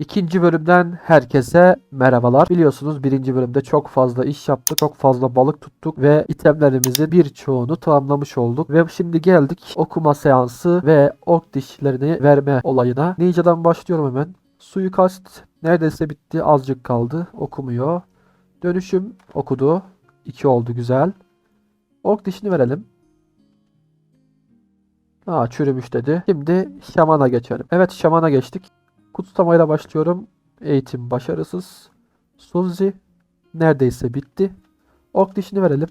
İkinci bölümden herkese merhabalar. Biliyorsunuz birinci bölümde çok fazla iş yaptık, çok fazla balık tuttuk ve itemlerimizin birçoğunu tamamlamış olduk. Ve şimdi geldik okuma seansı ve ork dişlerini verme olayına. Ninja'dan başlıyorum hemen. Suikast neredeyse bitti, azıcık kaldı. Okumuyor. Dönüşüm okudu. 2 oldu güzel. Ork dişini verelim. Aa çürümüş dedi. Şimdi şamana geçelim. Evet şamana geçtik. Kutsamayla başlıyorum. Eğitim başarısız. Sunzi neredeyse bitti. Ok dişini verelim.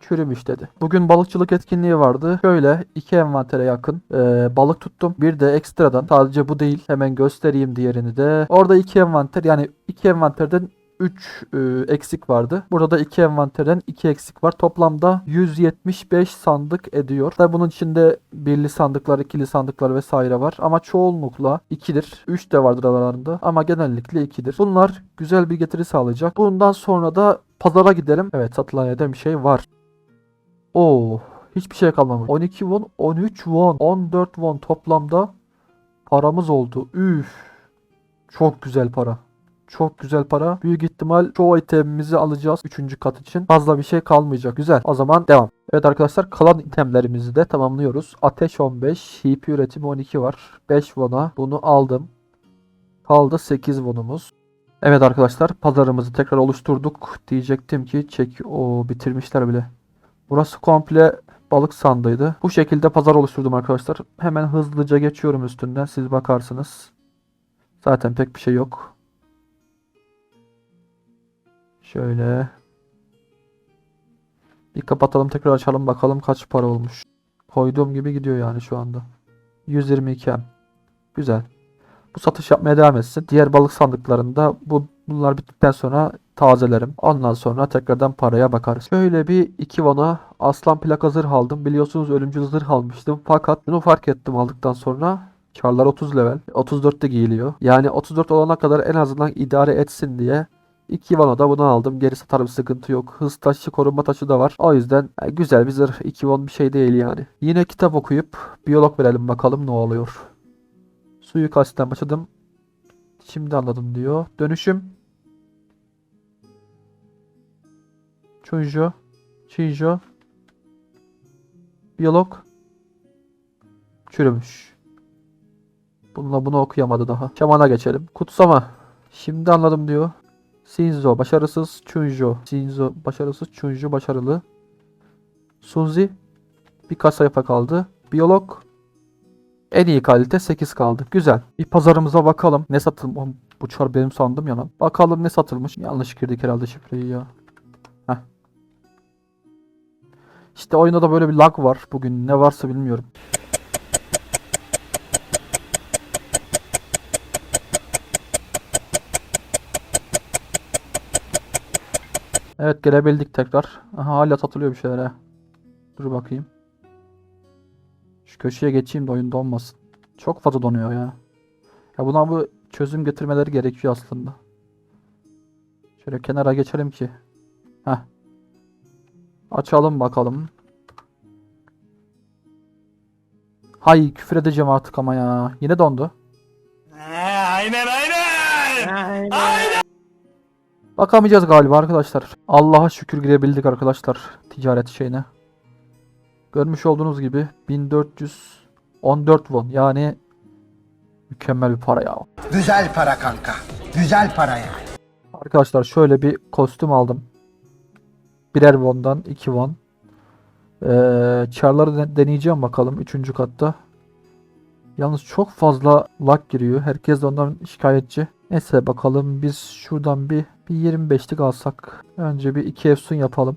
Çürümüş dedi. Bugün balıkçılık etkinliği vardı. Şöyle iki envantere yakın e, balık tuttum. Bir de ekstradan sadece bu değil. Hemen göstereyim diğerini de. Orada iki envanter yani iki envanterden 3 eksik vardı. Burada da 2 envanterden 2 eksik var. Toplamda 175 sandık ediyor. Tabi bunun içinde birli sandıklar, ikili sandıklar vesaire var. Ama çoğunlukla 2'dir. 3 de vardır aralarında. Ama genellikle 2'dir. Bunlar güzel bir getiri sağlayacak. Bundan sonra da pazara gidelim. Evet satılan yerden bir şey var. Oo, hiçbir şey kalmamış. 12 won, 13 won, 14 won toplamda paramız oldu. Üf. Çok güzel para. Çok güzel para. Büyük ihtimal çoğu itemimizi alacağız 3. kat için. Fazla bir şey kalmayacak. Güzel. O zaman devam. Evet arkadaşlar kalan itemlerimizi de tamamlıyoruz. Ateş 15, HP üretimi 12 var. 5 won'a bunu aldım. Kaldı 8 won'umuz. Evet arkadaşlar pazarımızı tekrar oluşturduk. Diyecektim ki çek o bitirmişler bile. Burası komple balık sandıydı. Bu şekilde pazar oluşturdum arkadaşlar. Hemen hızlıca geçiyorum üstünden. Siz bakarsınız. Zaten pek bir şey yok. Şöyle. Bir kapatalım tekrar açalım bakalım kaç para olmuş. Koyduğum gibi gidiyor yani şu anda. 122 M. Güzel. Bu satış yapmaya devam etsin. Diğer balık sandıklarında bu bunlar bittikten sonra tazelerim. Ondan sonra tekrardan paraya bakarız. Şöyle bir iki vana aslan plaka zırh aldım. Biliyorsunuz ölümcül zırh almıştım. Fakat bunu fark ettim aldıktan sonra. Çarlar 30 level. 34'te giyiliyor. Yani 34 olana kadar en azından idare etsin diye 2 Vano da bunu aldım. Geri satarım sıkıntı yok. Hız taşı koruma taşı da var. O yüzden e, güzel bir zırh. 2 Von bir şey değil yani. Yine kitap okuyup biyolog verelim bakalım ne oluyor. Suyu kasitten başladım. Şimdi anladım diyor. Dönüşüm. Chunjo. Shinjo. Biyolog. Çürümüş. Bununla bunu okuyamadı daha. Şamana geçelim. Kutsama. Şimdi anladım diyor. Shinzo başarısız. Chunjo. Shinzo başarısız. Chunjo başarılı. Sunzi birkaç sayfa kaldı. Biyolog en iyi kalite 8 kaldı. Güzel. Bir pazarımıza bakalım. Ne satılmış? Bu çar benim sandım ya. Bakalım ne satılmış. Yanlış girdik herhalde şifreyi ya. Heh. İşte oyunda da böyle bir lag var. Bugün ne varsa bilmiyorum. Evet gelebildik tekrar. Aha, hala satılıyor bir şeyler ha. Dur bakayım. Şu köşeye geçeyim de oyun donmasın. Çok fazla donuyor ya. Ya buna bu çözüm getirmeleri gerekiyor aslında. Şöyle kenara geçelim ki. Heh. Açalım bakalım. Hay küfür edeceğim artık ama ya. Yine dondu. aynen. Bakamayacağız galiba arkadaşlar. Allah'a şükür girebildik arkadaşlar ticaret şeyine. Görmüş olduğunuz gibi 1414 won yani mükemmel bir para ya. Güzel para kanka. Güzel para yani. Arkadaşlar şöyle bir kostüm aldım. Birer won'dan 2 won. Ee, çarları de- deneyeceğim bakalım 3. katta. Yalnız çok fazla lag giriyor. Herkes de ondan şikayetçi. Neyse bakalım biz şuradan bir, bir 25'lik alsak. Önce bir 2 efsun yapalım.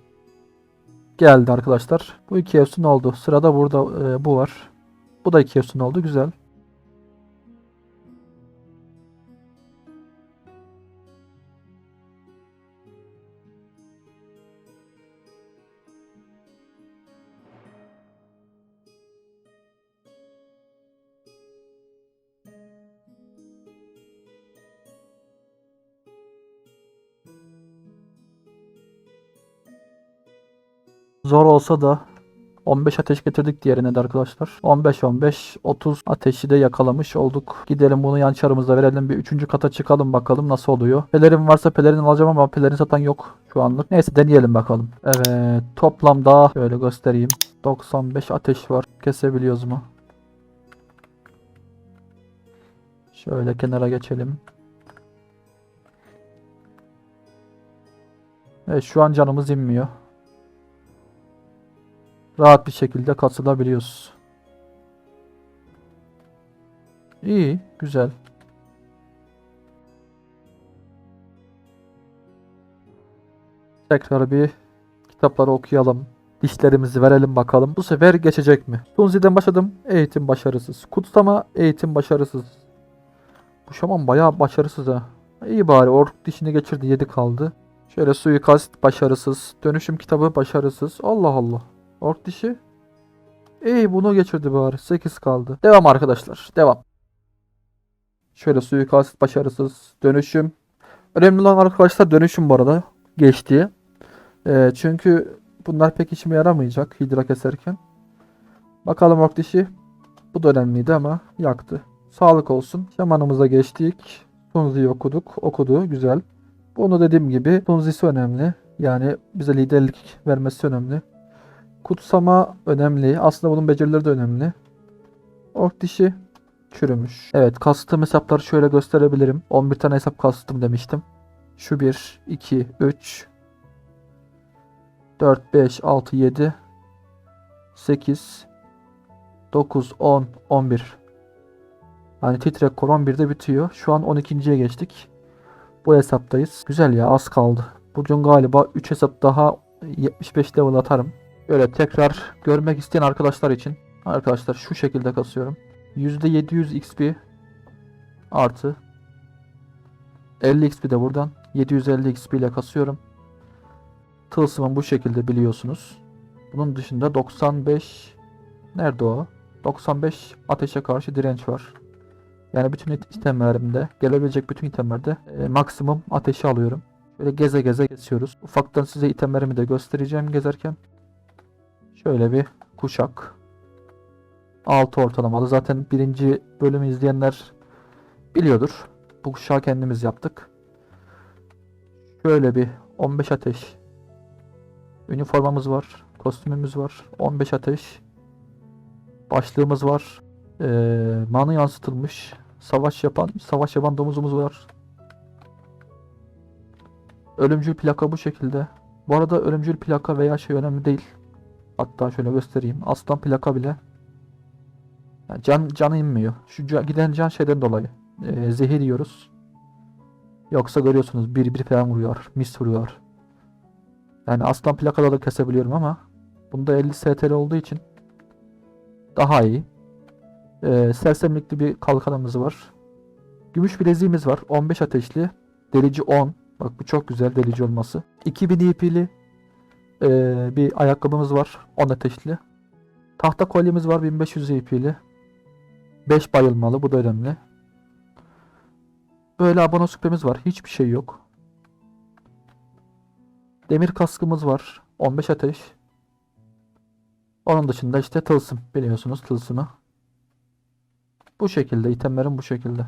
Geldi arkadaşlar. Bu 2 efsun oldu. Sırada burada e, bu var. Bu da 2 efsun oldu. Güzel. Zor olsa da 15 ateş getirdik diğerine de arkadaşlar. 15 15 30 ateşi de yakalamış olduk. Gidelim bunu yan çarımıza verelim. Bir üçüncü kata çıkalım bakalım nasıl oluyor. Pelerin varsa pelerin alacağım ama pelerin satan yok şu anlık. Neyse deneyelim bakalım. Evet toplamda şöyle göstereyim. 95 ateş var. Kesebiliyoruz mu? Şöyle kenara geçelim. Evet şu an canımız inmiyor. Rahat bir şekilde katılabiliyoruz. İyi, güzel. Tekrar bir kitapları okuyalım. Dişlerimizi verelim bakalım. Bu sefer geçecek mi? Tunzi'den başladım. Eğitim başarısız. Kutsama eğitim başarısız. Bu şaman bayağı başarısız ha. İyi bari ork dişini geçirdi 7 kaldı. Şöyle suikast başarısız. Dönüşüm kitabı başarısız. Allah Allah. Ork dişi. İyi bunu geçirdi bari. 8 kaldı. Devam arkadaşlar. Devam. Şöyle suikast başarısız. Dönüşüm. Önemli olan arkadaşlar dönüşüm bu arada. Geçti. Ee, çünkü bunlar pek işime yaramayacak hidra keserken. Bakalım ork dişi. Bu da önemliydi ama yaktı. Sağlık olsun. Şamanımıza geçtik. Tunzi'yi okuduk. Okudu. Güzel. Bunu dediğim gibi Tunzi'si önemli. Yani bize liderlik vermesi önemli. Kutsama önemli. Aslında bunun becerileri de önemli. Ork dişi çürümüş. Evet kastığım hesapları şöyle gösterebilirim. 11 tane hesap kastım demiştim. Şu 1, 2, 3, 4, 5, 6, 7, 8, 9, 10, 11. Hani titrek kol 11'de bitiyor. Şu an 12.ye geçtik. Bu hesaptayız. Güzel ya az kaldı. Bugün galiba 3 hesap daha 75 level atarım. Böyle tekrar görmek isteyen arkadaşlar için arkadaşlar şu şekilde kasıyorum. %700 XP artı 50 XP de buradan 750 XP ile kasıyorum. Tılsımın bu şekilde biliyorsunuz. Bunun dışında 95 nerede o? 95 ateşe karşı direnç var. Yani bütün it- itemlerimde, gelebilecek bütün itemlerde e, maksimum ateşi alıyorum. Böyle geze geze kesiyoruz. Ufaktan size itemlerimi de göstereceğim gezerken. Şöyle bir kuşak. 6 ortalamalı. Zaten birinci bölümü izleyenler biliyordur. Bu kuşağı kendimiz yaptık. Şöyle bir 15 ateş. Üniformamız var. Kostümümüz var. 15 ateş. Başlığımız var. Ee, manı yansıtılmış. Savaş yapan, savaş yapan domuzumuz var. Ölümcül plaka bu şekilde. Bu arada ölümcül plaka veya şey önemli değil. Hatta şöyle göstereyim. Aslan plaka bile yani can canı inmiyor. Şu ca- giden can şeyden dolayı. Ee, zehir yiyoruz. Yoksa görüyorsunuz bir bir falan vuruyor. Mis vuruyor. Yani aslan plakada da kesebiliyorum ama bunda 50 STL olduğu için daha iyi. Ee, sersemlikli bir kalkanımız var. Gümüş bileziğimiz var. 15 ateşli. Delici 10. Bak bu çok güzel delici olması. 2000 ipili ee, bir ayakkabımız var. 10 ateşli. Tahta kolyemiz var 1500 ipili. 5 bayılmalı. Bu da önemli. Böyle abone süpemiz var. Hiçbir şey yok. Demir kaskımız var. 15 ateş. Onun dışında işte tılsım. Biliyorsunuz tılsımı. Bu şekilde. itemlerim bu şekilde.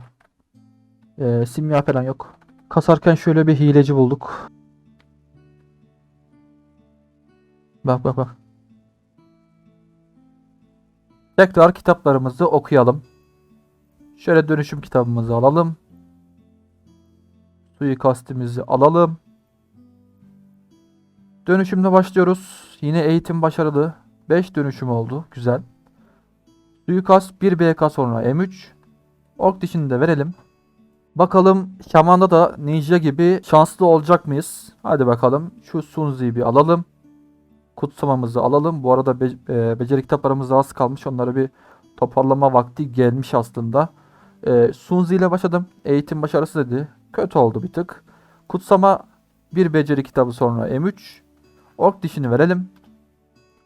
Ee, simya falan yok. Kasarken şöyle bir hileci bulduk. Bak bak bak. Tekrar kitaplarımızı okuyalım. Şöyle dönüşüm kitabımızı alalım. Suikastimizi alalım. Dönüşümle başlıyoruz. Yine eğitim başarılı. 5 dönüşüm oldu. Güzel. Suikast 1 BK sonra M3. Ork dişini de verelim. Bakalım Şaman'da da Ninja gibi şanslı olacak mıyız? Hadi bakalım. Şu Sunzi'yi bir alalım. Kutsamamızı alalım. Bu arada be- e, beceri kitaplarımız az kalmış. Onları bir toparlama vakti gelmiş aslında. E, Sunzi ile başladım. Eğitim başarısı dedi. Kötü oldu bir tık. Kutsama bir beceri kitabı sonra M3. Ork dişini verelim.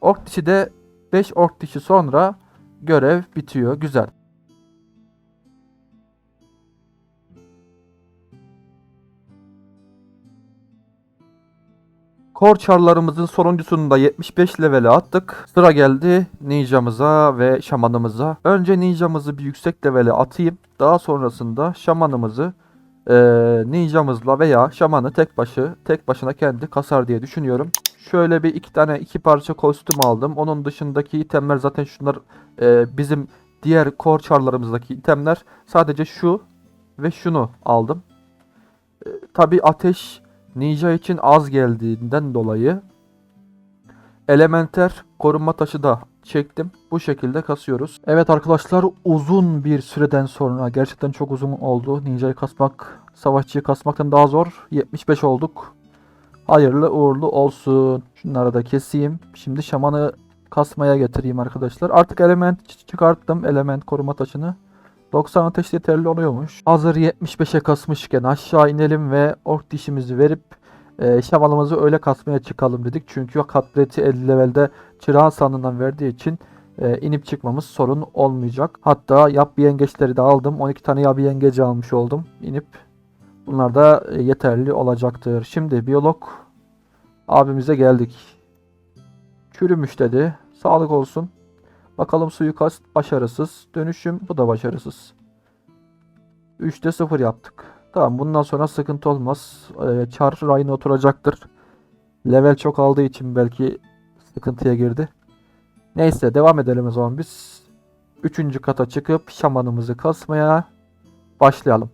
Ork dişi de 5 ork dişi sonra görev bitiyor. Güzel. Kor çarlarımızın sonuncusunu da 75 levele attık. Sıra geldi ninjamıza ve şamanımıza. Önce ninjamızı bir yüksek levele atayım. Daha sonrasında şamanımızı eee ninjamızla veya şamanı tek başı tek başına kendi kasar diye düşünüyorum. Şöyle bir iki tane iki parça kostüm aldım. Onun dışındaki itemler zaten şunlar eee, bizim diğer kor çarlarımızdaki itemler. Sadece şu ve şunu aldım. Tabi ateş ninja için az geldiğinden dolayı elementer korunma taşı da çektim. Bu şekilde kasıyoruz. Evet arkadaşlar uzun bir süreden sonra gerçekten çok uzun oldu. Ninja'yı kasmak savaşçıyı kasmaktan daha zor. 75 olduk. Hayırlı uğurlu olsun. Şunları da keseyim. Şimdi şamanı kasmaya getireyim arkadaşlar. Artık element çıkarttım. Element koruma taşını. 90 ateş yeterli oluyormuş. Hazır 75'e kasmışken aşağı inelim ve ork dişimizi verip e, şamalımızı öyle kasmaya çıkalım dedik. Çünkü katleti 50 levelde çırağın sandığından verdiği için e, inip çıkmamız sorun olmayacak. Hatta yap yengeçleri de aldım. 12 tane yap yengeci almış oldum. İnip bunlar da e, yeterli olacaktır. Şimdi biyolog abimize geldik. Çürümüş dedi. Sağlık olsun. Bakalım suikast başarısız. Dönüşüm bu da başarısız. 3'te 0 yaptık. Tamam bundan sonra sıkıntı olmaz. Ee, char rayına oturacaktır. Level çok aldığı için belki sıkıntıya girdi. Neyse devam edelim o zaman biz. Üçüncü kata çıkıp şamanımızı kasmaya başlayalım.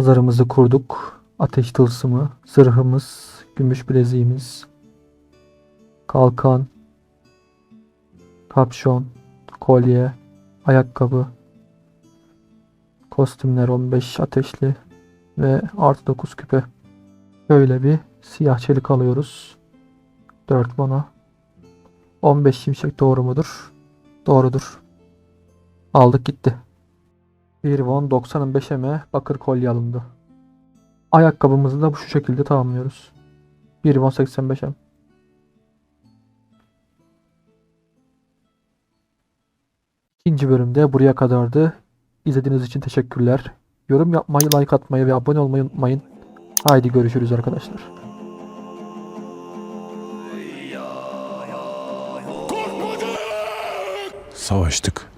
Pazarımızı kurduk. Ateş tılsımı, zırhımız, gümüş bileziğimiz, kalkan, kapşon, kolye, ayakkabı, kostümler 15 ateşli ve artı 9 küpe. Böyle bir siyah çelik alıyoruz. 4 mana. 15 şimşek doğru mudur? Doğrudur. Aldık gitti. 1 won 95 eme bakır kolye alındı. Ayakkabımızı da bu şu şekilde tamamlıyoruz. 1 won 85 em. İkinci bölümde buraya kadardı. İzlediğiniz için teşekkürler. Yorum yapmayı, like atmayı ve abone olmayı unutmayın. Haydi görüşürüz arkadaşlar. Savaştık.